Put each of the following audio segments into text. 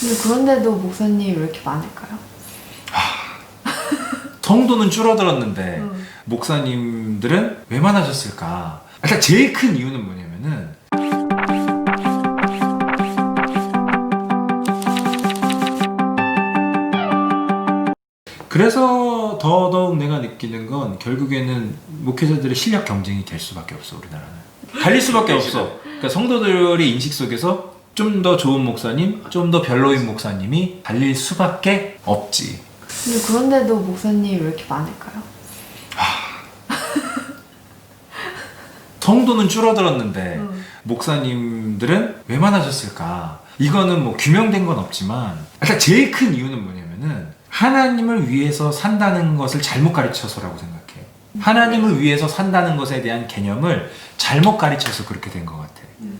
근데 그런데도 목사님이 왜 이렇게 많을까요? 성도는 줄어들었는데 음. 목사님들은 왜 많아졌을까? 그러니까 제일 큰 이유는 뭐냐면은 그래서 더더욱 내가 느끼는 건 결국에는 목회자들의 실력 경쟁이 될 수밖에 없어 우리나라는 갈릴 수밖에 없어 그러니까 성도들의 인식 속에서 좀 더 좋은 목사님, 좀 더 별로인 목사님이 갈릴 수밖에 없지 근데 그런데도 목사님이 왜 이렇게 많을까요? 성도는 줄어들었는데 음. 목사님들은 왜 많아졌을까? 이거는 뭐 규명된 건 없지만 그러니까 제일 큰 이유는 뭐냐면은 하나님을 위해서 산다는 것을 잘못 가르쳐서라고 생각해. 하나님을 위해서 산다는 것에 대한 개념을 잘못 가르쳐서 그렇게 된 것 같아.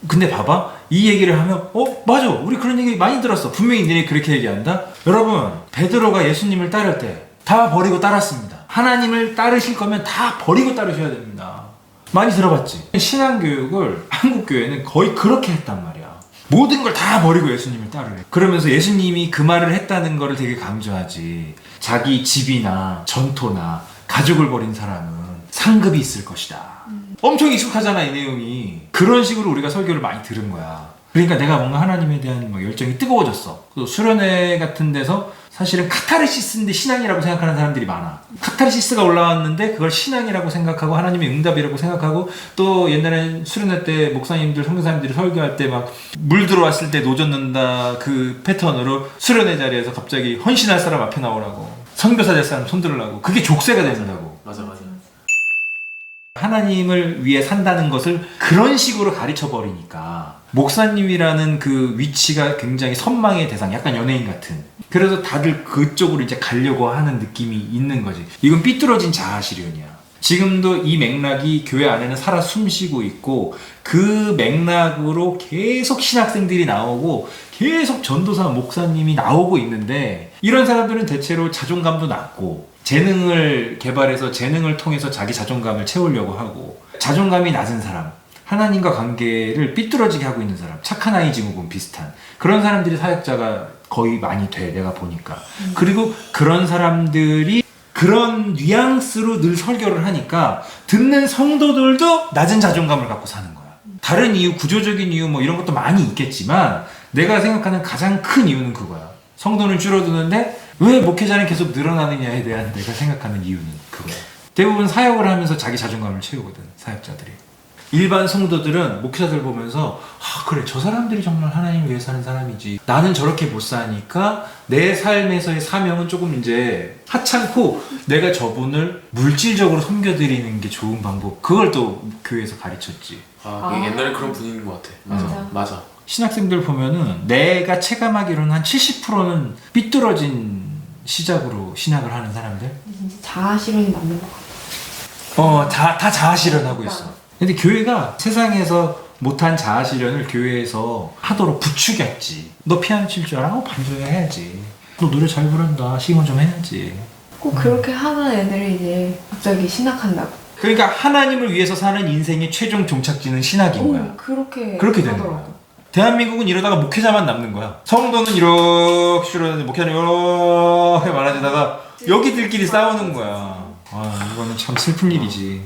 근데 봐봐 이 얘기를 하면 어 맞아. 우리 그런 얘기 많이 들었어. 분명히 너네 그렇게 얘기한다? 여러분 베드로가 예수님을 따를 때 다 버리고 따랐습니다. 하나님을 따르실 거면 다 버리고 따르셔야 됩니다. 많이 들어봤지? 신앙교육을 한국 교회는 거의 그렇게 했단 말이야. 모든 걸 다 버리고 예수님을 따르래. 그러면서 예수님이 그 말을 했다는 거를 되게 강조하지. 자기 집이나 전토나 가족을 버린 사람은 상급이 있을 것이다. 엄청 익숙하잖아 이 내용이. 그런 식으로 우리가 설교를 많이 들은 거야. 그러니까 내가 뭔가 하나님에 대한 뭐 열정이 뜨거워졌어. 그 수련회 같은 데서 사실은 카타르시스인데 신앙이라고 생각하는 사람들이 많아. 카타르시스가 올라왔는데 그걸 신앙이라고 생각하고 하나님의 응답이라고 생각하고 또 옛날엔 수련회 때 목사님들 선교사님들이 설교할 때 막 물 들어왔을 때 노젓는다 그 패턴으로 수련회 자리에서 갑자기 헌신할 사람 앞에 나오라고 선교사 될 사람 손 들으라고 그게 족쇄가 된다고 맞아 맞아. 하나님을 위해 산다는 것을 그런 식으로 가르쳐 버리니까 목사님이라는 그 위치가 굉장히 선망의 대상, 약간 연예인 같은. 그래서 다들 그쪽으로 이제 가려고 하는 느낌이 있는 거지. 이건 삐뚤어진 자아실현이야. 지금도 이 맥락이 교회 안에는 살아 숨쉬고 있고 그 맥락으로 계속 신학생들이 나오고 계속 전도사 목사님이 나오고 있는데 이런 사람들은 대체로 자존감도 낮고 재능을 개발해서 재능을 통해서 자기 자존감을 채우려고 하고 자존감이 낮은 사람 하나님과 관계를 삐뚤어지게 하고 있는 사람 착한 아이 증후군 비슷한 그런 사람들이 사역자가 거의 많이 돼 내가 보니까. 그리고 그런 사람들이 그런 뉘앙스로 늘 설교를 하니까 듣는 성도들도 낮은 자존감을 갖고 사는 거야. 다른 이유, 구조적인 이유 뭐 이런 것도 많이 있겠지만 내가 생각하는 가장 큰 이유는 그거야. 성도는 줄어드는데 왜 목회자는 계속 늘어나느냐에 대한 내가 생각하는 이유는 그거야. 대부분 사역을 하면서 자기 자존감을 채우거든, 사역자들이. 일반 성도들은 목회자들 보면서 아 그래 저 사람들이 정말 하나님 위해 사는 사람이지 나는 저렇게 못 사니까 내 삶에서의 사명은 조금 이제 하찮고 내가 저분을 물질적으로 섬겨드리는 게 좋은 방법 그걸 또 교회에서 가르쳤지 아, 아. 옛날에 그런 분위기인 것 같아. 맞아 맞아. 맞아. 신학생들 보면은 내가 체감하기로는 한 70%는 삐뚤어진 시작으로 신학을 하는 사람들 진짜 자아실현이 맞는 것 같아요. 어, 다, 다 자아실현하고 있어. 근데 교회가 세상에서 못한 자아실현을 교회에서 하도록 부추겼지. 너 피아노 칠 줄 알아? 어, 반주해야지. 너 노래 잘 부른다. 시원 좀 해야지. 꼭 그렇게 하는 애들이 이제 갑자기 신학한다고. 그러니까 하나님을 위해서 사는 인생의 최종 종착지는 신학인 거야. 오, 그렇게 그렇게 되는 하더라고. 거야. 대한민국은 이러다가 목회자만 남는 거야. 성도는 이렇게 줄었는데 목회자는 이렇게 많아지다가 여기들끼리 싸우는 거야. 아, 이거는 참 슬픈 일이지.